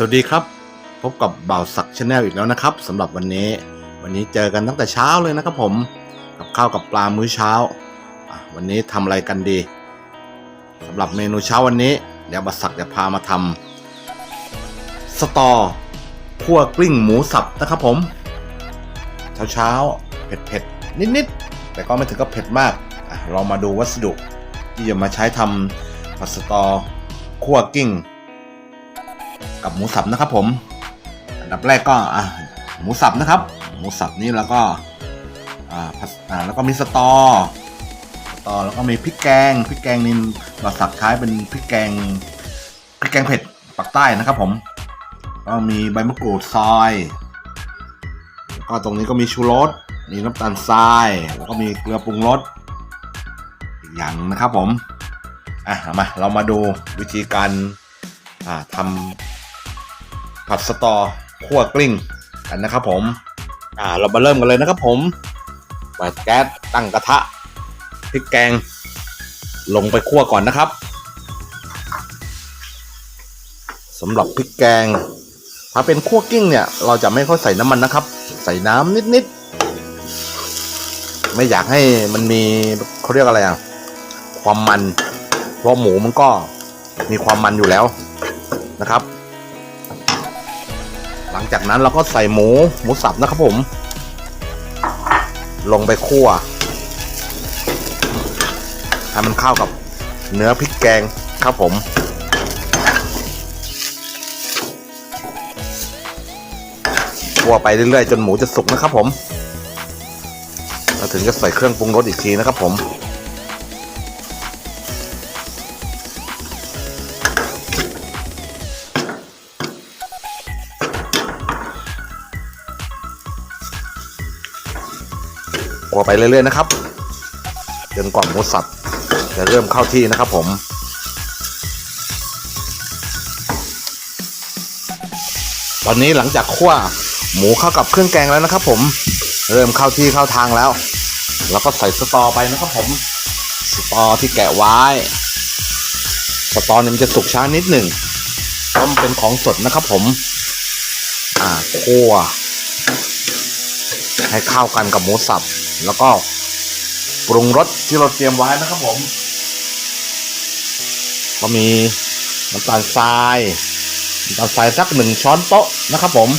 สวัสดีครับ พบกับบ่าวศักชาแนลอีกแล้วนะครับสำหรับวันนี้ วันนี้เจอกันตั้งแต่เช้าเลยนะครับผม กับข้าวกับปลามื้อเช้า วันนี้ทำอะไรกันดีสำหรับเมนูเช้าวันนี้ เดี๋ยวบ่าวศักจะพามาทำสตอคั่วกลิ้งหมูสับนะครับผม เช้าเช้าเผ็ดเผ็ดนิดนิดๆแต่ก็ไม่ถึงกับเผ็ดมากอะเรามาดูวัสดุที่จะมาใช้ทำผัดสตอคั่วกลิ้ง กับหมูสับนะครับผม อันดับแรกก็อะหมูสับนะครับ หมูสับนี่แล้วก็อ่าผัดอ่าแล้วก็มีสตอสตอแล้วก็มีพริกแกงพริกแกงนี่เราสับใช้เป็นพริกแกงพริกแกงเผ็ดปักใต้นะครับผมก็มีใบมะกรูดซอยก็ตรงนี้ก็มีชูรส มีน้ำตาลทราย แล้วก็มีเกลือปรุงรสอีกอย่างหนึ่งนะครับผม อะมาเรามาดูวิธีการอ่าทำ ผัดสตอคั่วกลิ้งกันนะครับผม อ่า เรามาเริ่มกันเลยนะครับผมเปิดแก๊สตั้งกระทะพริกแกง ลงไปคั่วก่อนนะครับสำหรับพริกแกง ถ้าเป็นคั่วกลิ้งเนี่ย เราจะไม่ค่อยใส่น้ำมันนะครับ ใส่น้ำนิดๆ ไม่อยากให้มันมีเขาเรียกอะไรอะความมัน เพราะหมูมันก็มีความมันอยู่แล้วนะครับ หลังจากนั้นเราก็ใส่หมูหมูสับนะครับผม ลงไปคั่วให้มันเข้ากับเนื้อพริกแกงครับผม คั่วไปเรื่อยๆ จนหมูจะสุกนะครับผมเราถึงจะใส่เครื่องปรุงรสอีกทีนะครับผม คั่วไปเรื่อยๆนะครับจนกว่าหมูสับจะเริ่มเข้าที่นะครับผมตอนนี้หลังจากคั่วหมูเข้ากับเครื่องแกงแล้วนะครับ ผมเริ่มเข้าที่เข้าทางแล้ว แล้วก็ใส่สตอไปนะครับผมสตอที่แกะไว้ สตอเนี่ยมันจะสุกช้านิดหนึ่งเพราะมันเป็นของสดนะครับผม อ่าคั่วให้เข้ากันกับหมูสับ แล้วก็ปรุงรสที่เราเตรียมไว้นะครับผม ก็มีน้ำตาลทรายน้ำตาลทรายสักหนึ่งช้อนโต๊ะนะครับผม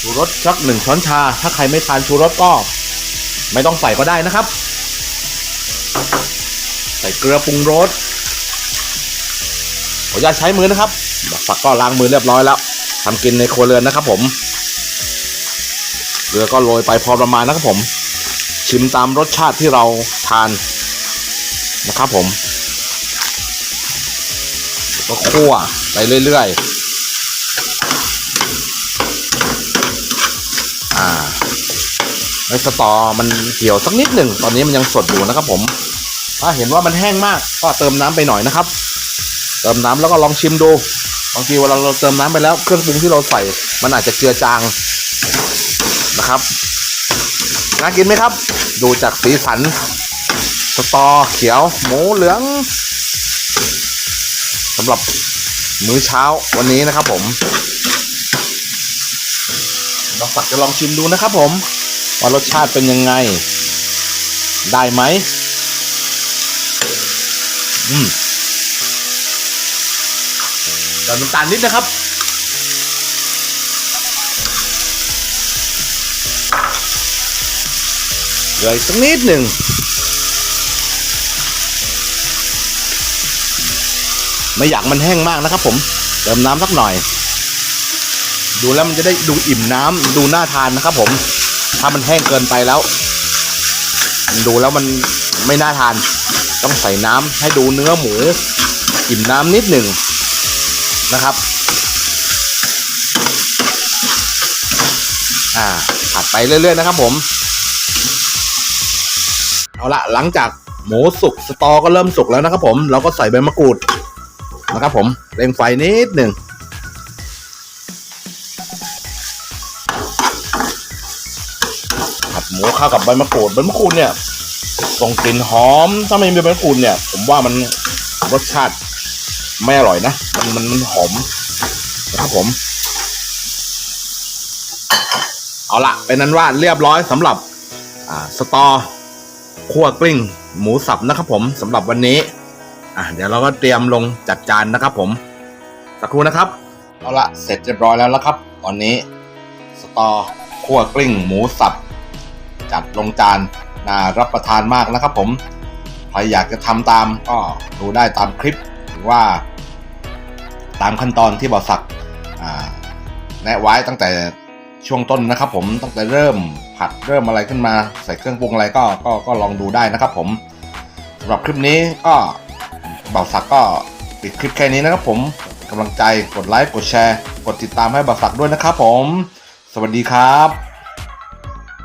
ชูรสสักหนึ่งช้อนชา ถ้าใครไม่ทานชูรสก็ ไม่ต้องใส่ก็ได้นะครับ ใส่เกลือปรุงรสขออนุญาตใช้มือนะครับ ฝักก็ล้างมือเรียบร้อยแล้วทำกินในครัวเรือนนะครับผม เกลือก็โรยไปพอประมาณนะครับผม ชิมตามรสชาติที่เราทานนะครับผมก็คั่วไปเรื่อยๆ อ่าในสตอมันเหี่ยวสักนิดหนึ่ง ตอนนี้มันยังสดอยู่นะครับผม ถ้าเห็นว่ามันแห้งมากก็เติมน้ำไปหน่อยนะครับ เติมน้ำแล้วก็ลองชิมดู บางทีเวลาเราเติมน้ำไปแล้วเครื่องปรุงที่เราใส่ มันอาจจะเจือจาง นะครับ น่ากินไหมครับ ดูจากสีสัน สตอเขียว หมูเหลืองสำหรับมื้อเช้าวันนี้นะครับผมเราฝักจะลองชิมดูนะครับผม ว่ารสชาติเป็นยังไง ได้ไหมอืมเติมน้ำตาลนิดนะครับ เหลืออีกสักนิดหนึ่งไม่อยากมันแห้งมากนะครับ ผมเติมน้ำสักหน่อย ดูแล้วมันจะได้ดูอิ่มน้ำดูน่าทานนะครับ ผม ถ้ามันแห้งเกินไปแล้ว ดูแล้วมันไม่น่าทาน ต้องใส่น้ำให้ดูเนื้อหมู อิ่มน้ำนิดหนึ่งนะครับ อ่าผัดไปเรื่อยๆนะครับ ผม เอาละหลังจากหมูสุกสตอก็เริ่มสุกแล้วนะครับผมเราก็ใส่ใบมะกรูดนะครับผมเร่งไฟนิดหนึ่งผัดหมูเข้ากับใบมะกรูดใบมะกรูดเนี่ยส่งกลิ่นหอมถ้าไม่มีใบมะกรูดเนี่ย ผมว่ามันรสชาติไม่อร่อยนะ มันมันมันหอมนะครับผม เอาละเป็นนั้นว่าเรียบร้อยสำหรับ อ่า สตอ คั่วกลิ้งหมูสับนะครับผมสำหรับวันนี้อะเดี๋ยวเราก็เตรียมลงจัดจานนะครับผมสักครู่นะครับเอาละเสร็จเรียบร้อยแล้วละครับ ตอนนี้สตอคั่วกลิ้งหมูสับ จัดลงจานน่ารับประทานมากนะครับผมใครอยากจะทำตามก็ดูได้ตามคลิปหรือว่า ตามขั้นตอนที่บอสักแนะไว้ตั้งแต่ช่วงต้นนะครับผมตั้งแต่เริ่ม ผัดเริ่มอะไรขึ้นมาใส่เครื่องปรุงอะไรก็ก็ก็ลองดูได้นะครับผมสำหรับคลิปนี้ก็บ่าวสักก็ปิดคลิปแค่นี้นะครับผมกำลังใจกดไลค์กดแชร์ กดติดตามให้บ่าวสักด้วยนะครับผม สวัสดีครับ